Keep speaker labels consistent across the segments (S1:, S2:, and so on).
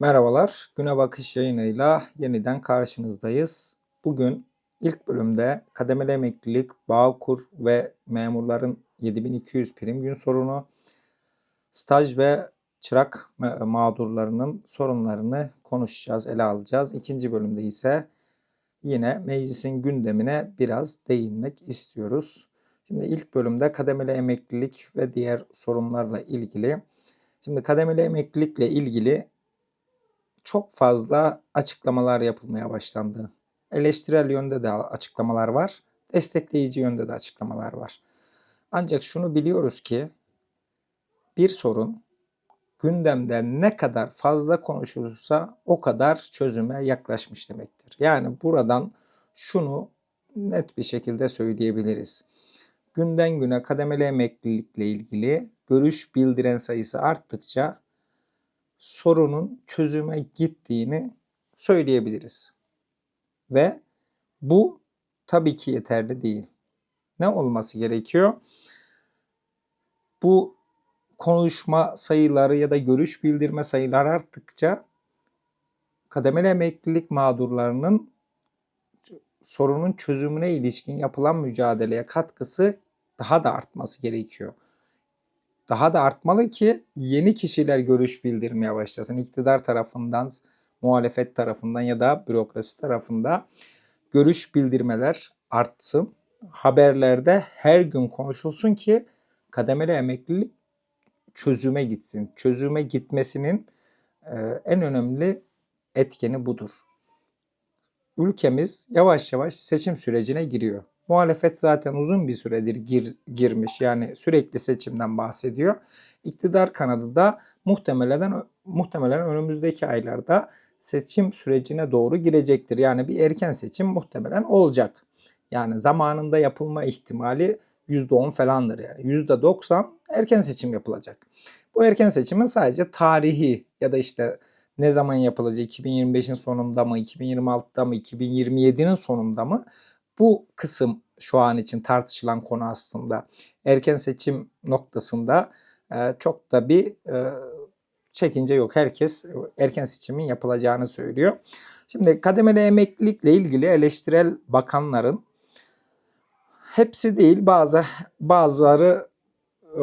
S1: Merhabalar, Güne Bakış yayınıyla yeniden karşınızdayız. Bugün ilk bölümde kademeli emeklilik, Bağkur ve memurların 7200 prim gün sorunu, staj ve çırak ma- mağdurlarının sorunlarını konuşacağız, ele alacağız. İkinci bölümde ise yine meclisin gündemine biraz değinmek istiyoruz. Şimdi ilk bölümde kademeli emeklilik ve diğer sorunlarla ilgili. Şimdi kademeli emeklilikle ilgili çok fazla açıklamalar yapılmaya başlandı. Eleştirel yönde de açıklamalar var, destekleyici yönde de açıklamalar var. Ancak şunu biliyoruz ki bir sorun gündemde ne kadar fazla konuşulursa o kadar çözüme yaklaşmış demektir. Yani buradan şunu net bir şekilde söyleyebiliriz. Günden güne kademeli emeklilikle ilgili görüş bildiren sayısı arttıkça sorunun çözüme gittiğini söyleyebiliriz. Ve bu tabii ki yeterli değil. Ne olması gerekiyor? Bu konuşma sayıları ya da görüş bildirme sayıları arttıkça kademeli emeklilik mağdurlarının sorunun çözümüne ilişkin yapılan mücadeleye katkısı daha da artması gerekiyor daha da artmalı ki yeni kişiler görüş bildirmeye başlasın. İktidar tarafından, muhalefet tarafından ya da bürokrasi tarafında görüş bildirmeler artsın. Haberlerde her gün konuşulsun ki kademeli emeklilik çözüme gitsin. Çözüme gitmesinin e, en önemli etkeni budur. Ülkemiz yavaş yavaş seçim sürecine giriyor. Muhalefet zaten uzun bir süredir gir, girmiş. Yani sürekli seçimden bahsediyor. İktidar kanadı da muhtemelen muhtemelen önümüzdeki aylarda seçim sürecine doğru girecektir. Yani bir erken seçim muhtemelen olacak. Yani zamanında yapılma ihtimali %10 falandır yani. %90 erken seçim yapılacak. Bu erken seçimin sadece tarihi ya da işte ne zaman yapılacağı 2025'in sonunda mı, 2026'da mı, 2027'nin sonunda mı bu kısım şu an için tartışılan konu aslında. Erken seçim noktasında e, çok da bir e, çekince yok. Herkes erken seçimin yapılacağını söylüyor. Şimdi kademeli emeklilikle ilgili eleştirel bakanların hepsi değil bazı bazıları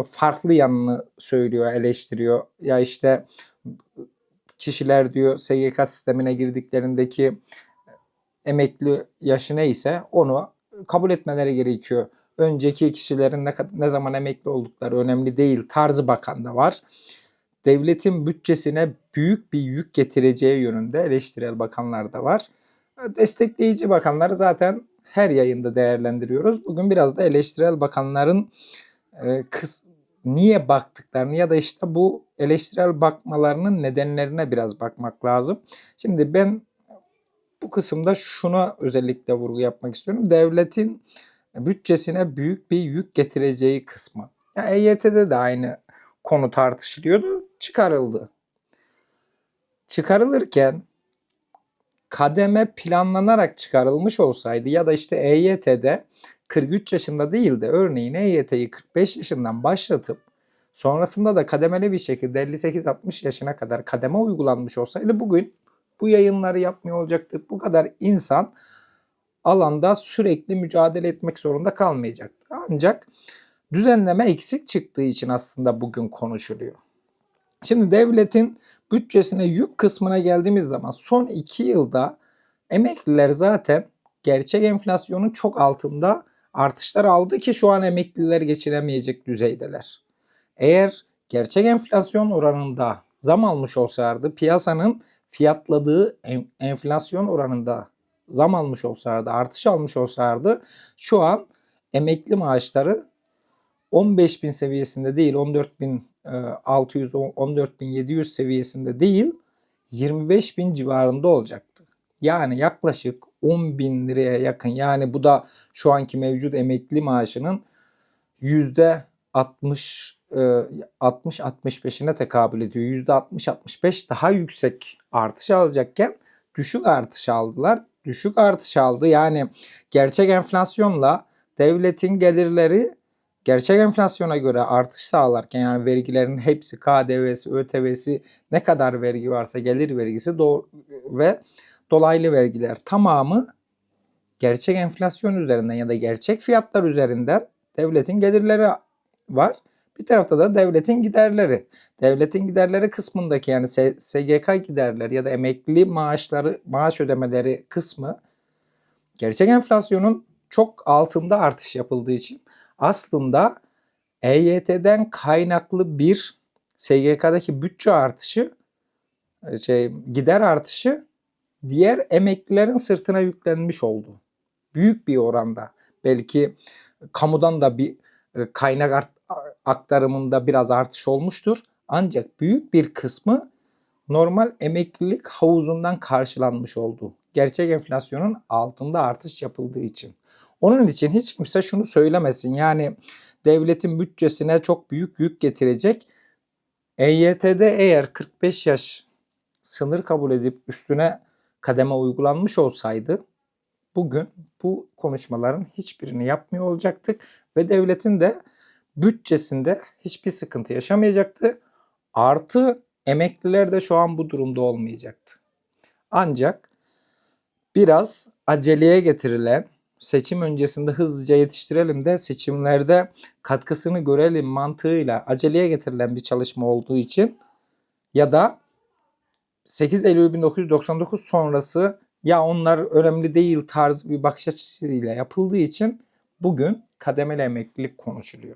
S1: farklı yanını söylüyor, eleştiriyor. Ya işte kişiler diyor SGK sistemine girdiklerindeki emekli yaşı neyse onu kabul etmeleri gerekiyor. Önceki kişilerin ne, ne zaman emekli oldukları önemli değil tarzı bakan da var. Devletin bütçesine büyük bir yük getireceği yönünde eleştirel bakanlar da var. Destekleyici bakanları zaten her yayında değerlendiriyoruz. Bugün biraz da eleştirel bakanların e, kıs niye baktıklarını ya da işte bu eleştirel bakmalarının nedenlerine biraz bakmak lazım. Şimdi ben bu kısımda şuna özellikle vurgu yapmak istiyorum. Devletin bütçesine büyük bir yük getireceği kısmı. Yani EYT'de de aynı konu tartışılıyordu. Çıkarıldı. Çıkarılırken kademe planlanarak çıkarılmış olsaydı ya da işte EYT'de 43 yaşında değil de örneğin EYT'yi 45 yaşından başlatıp sonrasında da kademeli bir şekilde 58-60 yaşına kadar kademe uygulanmış olsaydı bugün bu yayınları yapmıyor olacaktı. Bu kadar insan alanda sürekli mücadele etmek zorunda kalmayacaktı. Ancak düzenleme eksik çıktığı için aslında bugün konuşuluyor. Şimdi devletin bütçesine yük kısmına geldiğimiz zaman son iki yılda emekliler zaten gerçek enflasyonun çok altında artışlar aldı ki şu an emekliler geçiremeyecek düzeydeler. Eğer gerçek enflasyon oranında zam almış olsaydı piyasanın fiyatladığı enflasyon oranında zam almış olsaydı, artış almış olsaydı şu an emekli maaşları 15 bin seviyesinde değil 14 bin 600 14 bin 700 seviyesinde değil 25 bin civarında olacaktı. Yani yaklaşık 10 bin liraya yakın yani bu da şu anki mevcut emekli maaşının yüzde 60 60-65'ine e, tekabül ediyor. %60-65 daha yüksek artış alacakken düşük artış aldılar. Düşük artış aldı. Yani gerçek enflasyonla devletin gelirleri gerçek enflasyona göre artış sağlarken yani vergilerin hepsi KDV'si, ÖTV'si ne kadar vergi varsa gelir vergisi do- ve dolaylı vergiler tamamı gerçek enflasyon üzerinden ya da gerçek fiyatlar üzerinden devletin gelirleri var. Bir tarafta da devletin giderleri. Devletin giderleri kısmındaki yani SGK giderleri ya da emekli maaşları, maaş ödemeleri kısmı gerçek enflasyonun çok altında artış yapıldığı için aslında EYT'den kaynaklı bir SGK'daki bütçe artışı e, şey gider artışı diğer emeklilerin sırtına yüklenmiş oldu. Büyük bir oranda. Belki kamudan da bir kaynak art- aktarımında biraz artış olmuştur. Ancak büyük bir kısmı normal emeklilik havuzundan karşılanmış oldu. Gerçek enflasyonun altında artış yapıldığı için. Onun için hiç kimse şunu söylemesin. Yani devletin bütçesine çok büyük yük getirecek. EYT'de eğer 45 yaş sınır kabul edip üstüne kademe uygulanmış olsaydı bugün bu konuşmaların hiçbirini yapmıyor olacaktık ve devletin de bütçesinde hiçbir sıkıntı yaşamayacaktı. Artı emekliler de şu an bu durumda olmayacaktı. Ancak biraz aceleye getirilen seçim öncesinde hızlıca yetiştirelim de seçimlerde katkısını görelim mantığıyla aceleye getirilen bir çalışma olduğu için ya da 8 Eylül 1999 sonrası ya onlar önemli değil tarzı bir bakış açısıyla yapıldığı için bugün kademeli emeklilik konuşuluyor.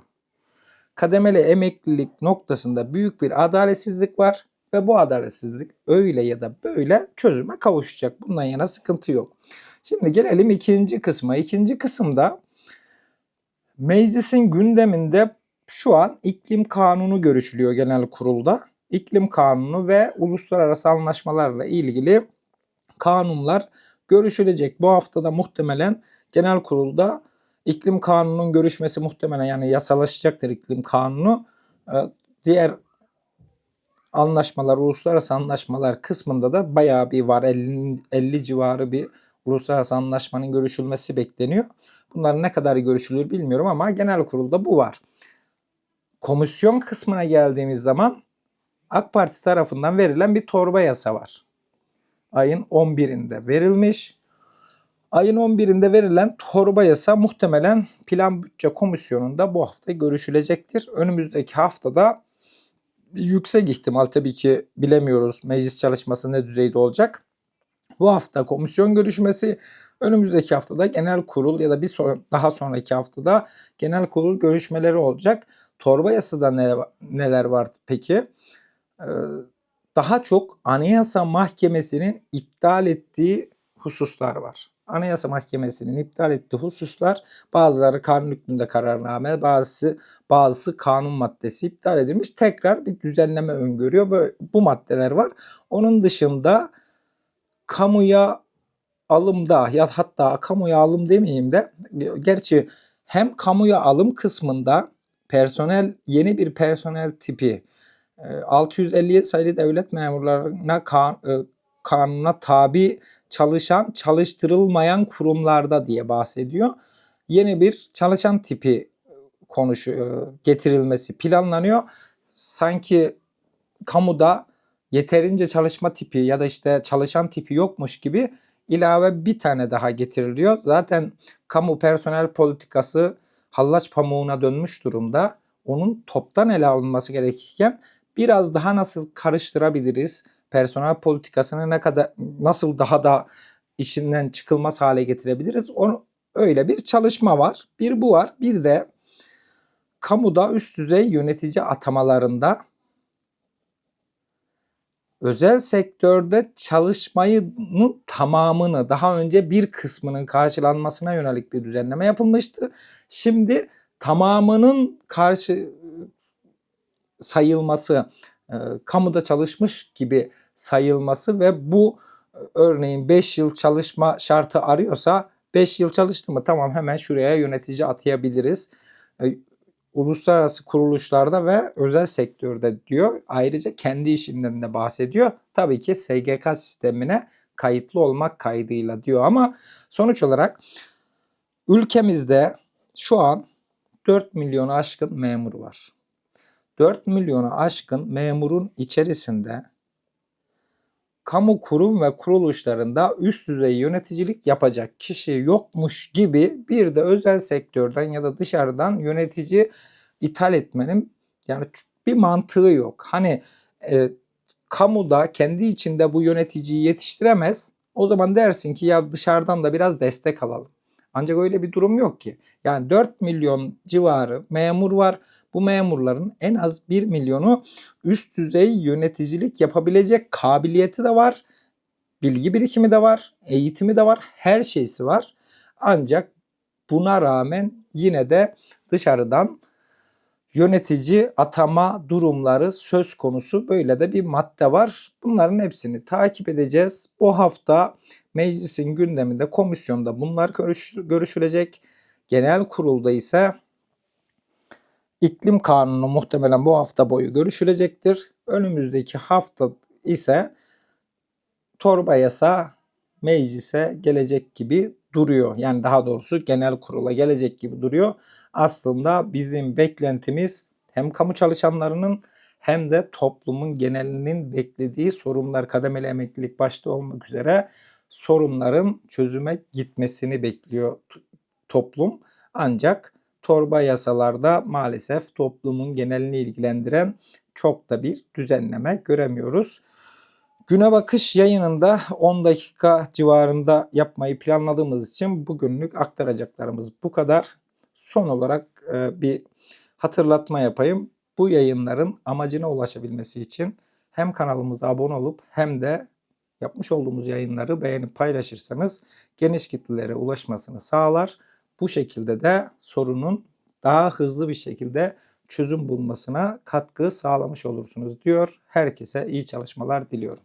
S1: Kademeli emeklilik noktasında büyük bir adaletsizlik var ve bu adaletsizlik öyle ya da böyle çözüme kavuşacak. Bundan yana sıkıntı yok. Şimdi gelelim ikinci kısma. İkinci kısımda meclisin gündeminde şu an iklim kanunu görüşülüyor genel kurulda. İklim kanunu ve uluslararası anlaşmalarla ilgili kanunlar görüşülecek. Bu haftada muhtemelen genel kurulda iklim kanunun görüşmesi muhtemelen yani yasalaşacaktır iklim kanunu. Ee, Diğer anlaşmalar, uluslararası anlaşmalar kısmında da bayağı bir var. 50, 50 civarı bir uluslararası anlaşmanın görüşülmesi bekleniyor. Bunlar ne kadar görüşülür bilmiyorum ama genel kurulda bu var. Komisyon kısmına geldiğimiz zaman AK Parti tarafından verilen bir torba yasa var. Ayın 11'inde verilmiş. Ayın 11'inde verilen torba yasa muhtemelen Plan Bütçe Komisyonu'nda bu hafta görüşülecektir. Önümüzdeki haftada yüksek ihtimal tabii ki bilemiyoruz meclis çalışması ne düzeyde olacak. Bu hafta komisyon görüşmesi, önümüzdeki haftada genel kurul ya da bir son, daha sonraki haftada genel kurul görüşmeleri olacak. Torba yasada ne, neler var peki? Ee, daha çok Anayasa Mahkemesi'nin iptal ettiği hususlar var. Anayasa Mahkemesi'nin iptal ettiği hususlar bazıları kanun hükmünde kararname, bazısı bazısı kanun maddesi iptal edilmiş. Tekrar bir düzenleme öngörüyor. Böyle, bu maddeler var. Onun dışında kamuya alımda ya hatta kamuya alım demeyeyim de gerçi hem kamuya alım kısmında personel yeni bir personel tipi 657 sayılı devlet memurlarına kan, e, kanuna tabi çalışan çalıştırılmayan kurumlarda diye bahsediyor. Yeni bir çalışan tipi konuşuyor, getirilmesi planlanıyor. Sanki kamuda yeterince çalışma tipi ya da işte çalışan tipi yokmuş gibi ilave bir tane daha getiriliyor. Zaten kamu personel politikası hallaç pamuğuna dönmüş durumda. Onun toptan ele alınması gerekirken biraz daha nasıl karıştırabiliriz? Personel politikasını ne kadar nasıl daha da işinden çıkılmaz hale getirebiliriz? O, öyle bir çalışma var. Bir bu var. Bir de kamuda üst düzey yönetici atamalarında özel sektörde çalışmayının tamamını daha önce bir kısmının karşılanmasına yönelik bir düzenleme yapılmıştı. Şimdi tamamının karşı sayılması, e, kamuda çalışmış gibi sayılması ve bu e, örneğin 5 yıl çalışma şartı arıyorsa 5 yıl çalıştı mı tamam hemen şuraya yönetici atayabiliriz. E, uluslararası kuruluşlarda ve özel sektörde diyor. Ayrıca kendi işinden de bahsediyor. Tabii ki SGK sistemine kayıtlı olmak kaydıyla diyor ama sonuç olarak ülkemizde şu an 4 milyonu aşkın memur var. 4 milyonu aşkın memurun içerisinde kamu kurum ve kuruluşlarında üst düzey yöneticilik yapacak kişi yokmuş gibi bir de özel sektörden ya da dışarıdan yönetici ithal etmenin yani bir mantığı yok. Hani e, kamuda kendi içinde bu yöneticiyi yetiştiremez. O zaman dersin ki ya dışarıdan da biraz destek alalım. Ancak öyle bir durum yok ki. Yani 4 milyon civarı memur var. Bu memurların en az 1 milyonu üst düzey yöneticilik yapabilecek kabiliyeti de var. Bilgi birikimi de var, eğitimi de var, her şeysi var. Ancak buna rağmen yine de dışarıdan yönetici atama durumları söz konusu. Böyle de bir madde var. Bunların hepsini takip edeceğiz. Bu hafta meclisin gündeminde komisyonda bunlar görüş, görüşülecek. Genel kurulda ise iklim kanunu muhtemelen bu hafta boyu görüşülecektir. Önümüzdeki hafta ise torba yasa meclise gelecek gibi duruyor. Yani daha doğrusu genel kurula gelecek gibi duruyor. Aslında bizim beklentimiz hem kamu çalışanlarının hem de toplumun genelinin beklediği sorunlar kademeli emeklilik başta olmak üzere sorunların çözüme gitmesini bekliyor toplum. Ancak torba yasalarda maalesef toplumun genelini ilgilendiren çok da bir düzenleme göremiyoruz. Güne bakış yayınında 10 dakika civarında yapmayı planladığımız için bugünlük aktaracaklarımız bu kadar. Son olarak e, bir hatırlatma yapayım. Bu yayınların amacına ulaşabilmesi için hem kanalımıza abone olup hem de yapmış olduğumuz yayınları beğenip paylaşırsanız geniş kitlelere ulaşmasını sağlar. Bu şekilde de sorunun daha hızlı bir şekilde çözüm bulmasına katkı sağlamış olursunuz diyor. Herkese iyi çalışmalar diliyorum.